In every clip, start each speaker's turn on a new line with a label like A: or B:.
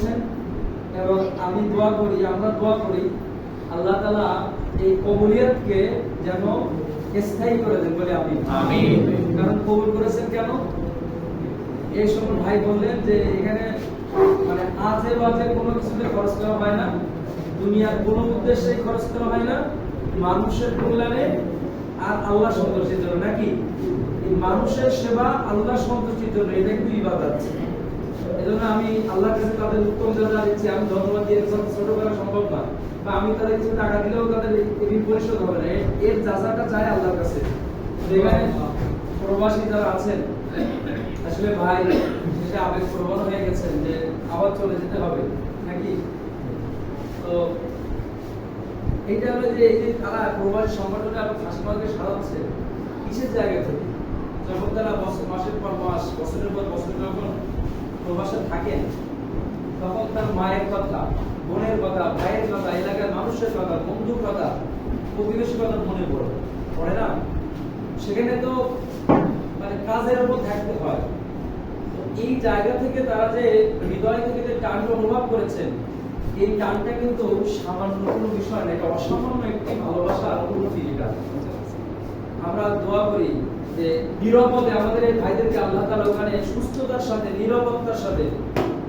A: করেছেন এবং আমি দোয়া করি আমরা দোয়া করি আল্লাহ তালা এই কবুলিয়াতকে যেন স্থায়ী করে দেন বলে আমি কারণ কবুল করেছেন কেন? এই সময় ভাই বললেন যে এখানে মানে আজে বাজে কোনো কিছুতে খরচ করা হয় না দুনিয়ার কোনো উদ্দেশ্যে খরচ করা হয় না মানুষের কল্যাণে আর আল্লাহ সন্তুষ্টির জন্য। নাকি? এই মানুষের সেবা আল্লাহ সন্তুষ্টির জন্য এটা কিন্তু ইবাদত। এজন্য আমি আল্লাহর কাছে তাদের উত্তম জানা দিচ্ছি, আমি ধন্যবাদ দিয়ে ছোট করা সম্ভব না। বা আমি তাদের কিছু টাকা দিলেও তাদের ঋণ পরিশোধ হবে না। এর- যাচাটা চাই আল্লাহর কাছে। তো এখানে প্রবাসী যারা আছেন, আসলে ভাই শেষে আবেগ প্রবণ হয়ে গেছেন যে আবার চলে যেতে হবে, নাকি? তো এইটা হলো যে এই যে তারা প্রবাসী সংগঠনে আবার হাসপাতালকে সাজাচ্ছে, কিসের জায়গা থেকে? যখন তারা মাসের পর মাস, বছরের পর বছর, যখন প্রবাসে থাকেন, তখন তার মায়ের কথা, বোনের কথা, ভাইয়ের কথা, এলাকার মানুষের কথা, বন্ধুর কথা প্রতিবেশীর কথা মনে পড়ে। পড়ে না? সেখানে তো মানে কাজের উপর থাকতে হয়। এই জায়গা থেকে তারা যে হৃদয় থেকে যে টানটা অনুভব করেছেন, এই টানটা কিন্তু সামান্য কোনো বিষয় না, এটা অসামান্য একটি ভালোবাসার অনুভূতি এটা। আমরা দোয়া করি যে নিরাপদে আমাদের এই ভাইদেরকে আল্লাহ তাআলা ওখানে সুস্থতার সাথে নিরাপত্তার সাথে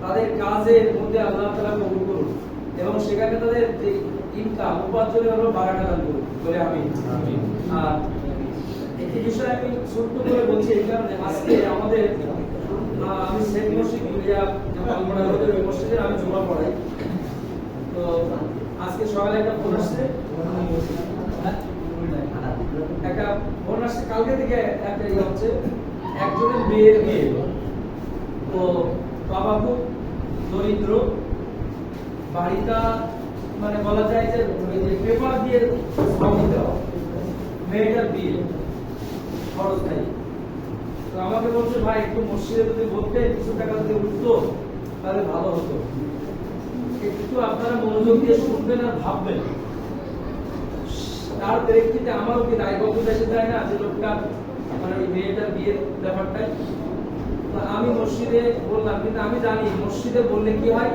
A: তাদের কাজের মধ্যে আল্লাহ তাআলা কবুল করুন এবং সেখানে তাদের যে ইনকাম উপার্জনের হলো বারাকা দান করুন। বলে আমি আর একটি বিষয় আমি ছোট্ট করে বলছি এই কারণে আজকে আমাদের আমি শেখ মসজিদ রোডের মসজিদে আমি জমা পড়াই। তো আজকে সকালে একটা ফোন আসছে। একটা ফোন আসছে, কালকে থেকে একটা ইয়ে হচ্ছে, একজনের মেয়ের বিয়ে। তো বাবা খুব দরিদ্র, বাড়িটা মানে বলা যায় যে ওই যে পেপার দিয়ে সমাপ্ত দেওয়া, মেয়েটার বিয়ে, খরচ নাই। তো আমাকে বলছে, ভাই, একটু মসজিদে যদি বলতে কিছু টাকা যদি উঠতো, তাহলে ভালো হতো। একটু আপনারা মনোযোগ দিয়ে শুনবেন আর ভাববেন। তার প্রেক্ষিতে আমারও কি দায়বদ্ধতা এসে যায় না, যে লোকটা মানে ওই মেয়েটার বিয়ের ব্যাপারটাই। আমি মসজিদে বললাম, কিন্তু আমি জানি মসজিদে বললে কি হয়?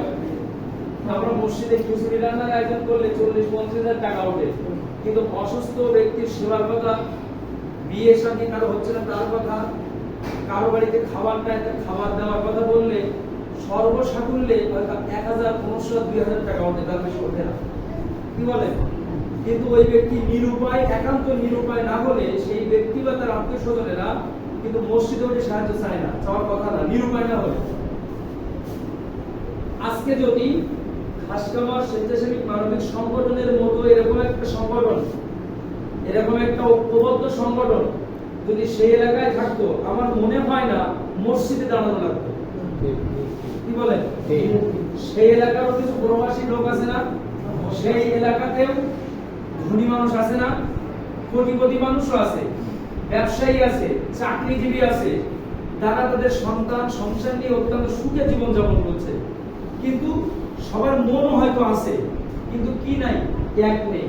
A: আমরা মসজিদে খিচুড়ি রান্নার আয়োজন করলে চল্লিশ, পঞ্চাশ হাজার টাকা ওঠে। কিন্তু অসুস্থ ব্যক্তির সেবার কথা বিয়ে শাদী কারও হচ্ছে না তার কথা, কারও বাড়িতে খাবার নেয় তার খাবার দেওয়ার কথা বললে সর্বসাকুল্যে এক হাজার, পনেরোশো, দুই হাজার টাকা ওঠে, তার বেশি ওঠে না। কি বলে কিন্তু ওই ব্যক্তি নিরুপায় একান্ত নিরুপায় না হলে সেই ব্যক্তি বা তার আত্মীয় স্বজনেরা কিন্তু মসজিদে ওঠে সাহায্য চায় না। চাওয়ার কথা না নিরুপায় না হলে। আজকে যদি খাসকামার স্বেচ্ছাসেবী মানবিক সংগঠনের মতো এরকম একটা সংগঠন এরকম একটা ঐক্যবদ্ধ সংগঠন যদি সেই এলাকায় থাকতো আমার মনে হয় না মসজিদে দাঁড়ানো লাগতো। কি বলেন? সেই এলাকারও কিছু প্রবাসী লোক আছে না? সেই এলাকাতেও ধনী মানুষ আছে না? কোটিপতি মানুষও আছে, ব্যবসায়ী আছে, চাকরিজীবী আছে। তারা তাদের সন্তান, সংসার নিয়ে অত্যন্ত সুখে জীবন যাপন করছে। কিন্তু সবার মনও হয়তো আছে, কিন্তু কি নাই? এক নেই।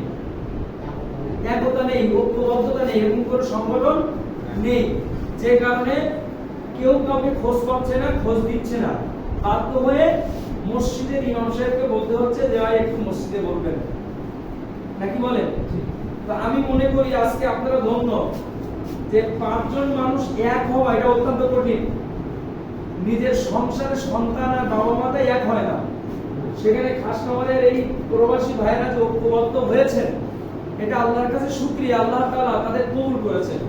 A: একতা নেই, ঐক্যবদ্ধতা নেই, এরকম কোনো সংগঠন নেই। যে কারণে কেউ কাউকে খোঁজ পাচ্ছে না, খোঁজ দিচ্ছে না। বাধ্য হয়ে মসজিদের ইমাম সাহেবকে বলতে হচ্ছে যে একটু মসজিদে বলবেন। নাকি বলেন? তো আমি মনে করি আজকে আপনারা ধন্য যে পাঁচজন মানুষ এক হওয়া এটা অত্যন্ত কঠিন। নিজের সংসারে সন্তান আর বাবা মাতা এক হয় না। সেখানে খাস খাবারের এই প্রবাসী ভাইরা যে ঐক্যবদ্ধ হয়েছেন, এটা আল্লাহর কাছে শুকরিয়া, আল্লাহ তাআলা তাদের কবুল করেছেন।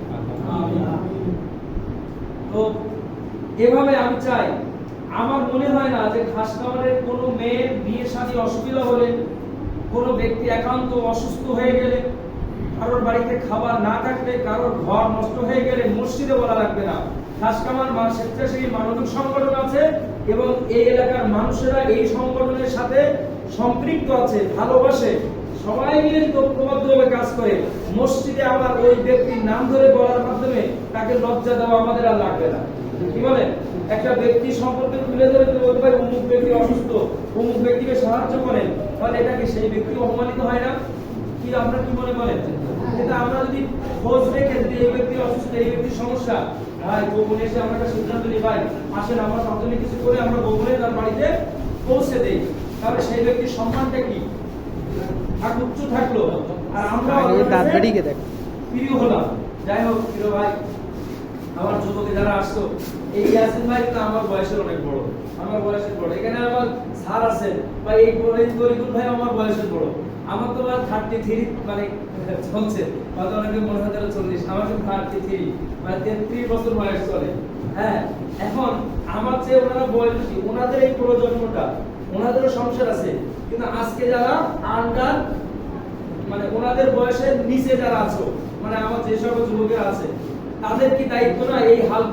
A: তো এভাবে আমি চাই, আমার মনে হয় না যে খাস খাবারের কোনো মেয়ের বিয়ে শাদী অসুবিধা হলে কোনো ব্যক্তি একান্ত অসুস্থ হয়ে গেলে, কারোর বাড়িতে খাবার না থাকলে কারোর ঘর নষ্ট হয়ে গেলে মসজিদে বলা লাগবে না। খাসকামার মা স্বেচ্ছাসেবী মানবিক সংগঠন আছে এবং এই এলাকার মানুষেরা এই সংগঠনের সাথে সম্পৃক্ত আছে, ভালোবাসে। সবাই মিলে ঐক্যবদ্ধভাবে কাজ করে। মসজিদে আবার ওই ব্যক্তির নাম ধরে বলার মাধ্যমে তাকে লজ্জা দেওয়া আমাদের আর লাগবে না। কি বলে? একটা ব্যক্তি সম্পর্কে তুলে ধরে বলতে পারি অমুক ব্যক্তি অসুস্থ অমুক ব্যক্তিকে সাহায্য করেন তাহলে এটা কি সেই ব্যক্তি অপমানিত হয় না। কি আপনারা কি মনে করেন? কিন্তু আমরা যদি খোঁজ রেখে যদি এই ব্যক্তি অসুস্থ এই ব্যক্তির সমস্যা ভাই গোপনে এসে আমরা একটা সিদ্ধান্ত নিই ভাই আসেন আমরা সকলে কিছু করে আমরা গোপনে তার বাড়িতে পৌঁছে দেই। তাহলে সেই ব্যক্তির সম্মানটা কি? থাক উচ্চ থাকল। আর আমরা
B: দাঁত বেরিয়ে
A: প্রিয় হলাম। যাই হোক প্রিয় ভাই আমার যুবকে যারা আসতো এই ইয়াসিন ভাই কিন্তু আমার বয়সের অনেক বড়। আমার বয়সের বড়। এখানে আমার স্যার আছেন। বা এই তরিকুল ভাই আমার বয়সের বড়। আমার তো থার্টি থ্রি মানে চলছে। হয়তো অনেকে মনে হয় তারা চল্লিশ। আমার কিন্তু থার্টি থ্রি মানে তেত্রিশ বছর বয়স চলে। হ্যাঁ এখন আমার চেয়ে ওনারা বয়স। ওনাদের এই প্রজন্মটা, ওনাদেরও সংসার আছে। কিন্তু আজকে যারা আন্ডার মানে ওনাদের বয়সের নিচে যারা আছো মানে আমার যে সকল যুবকেরা আছে তাদের কি দায়িত্ব না এই হাল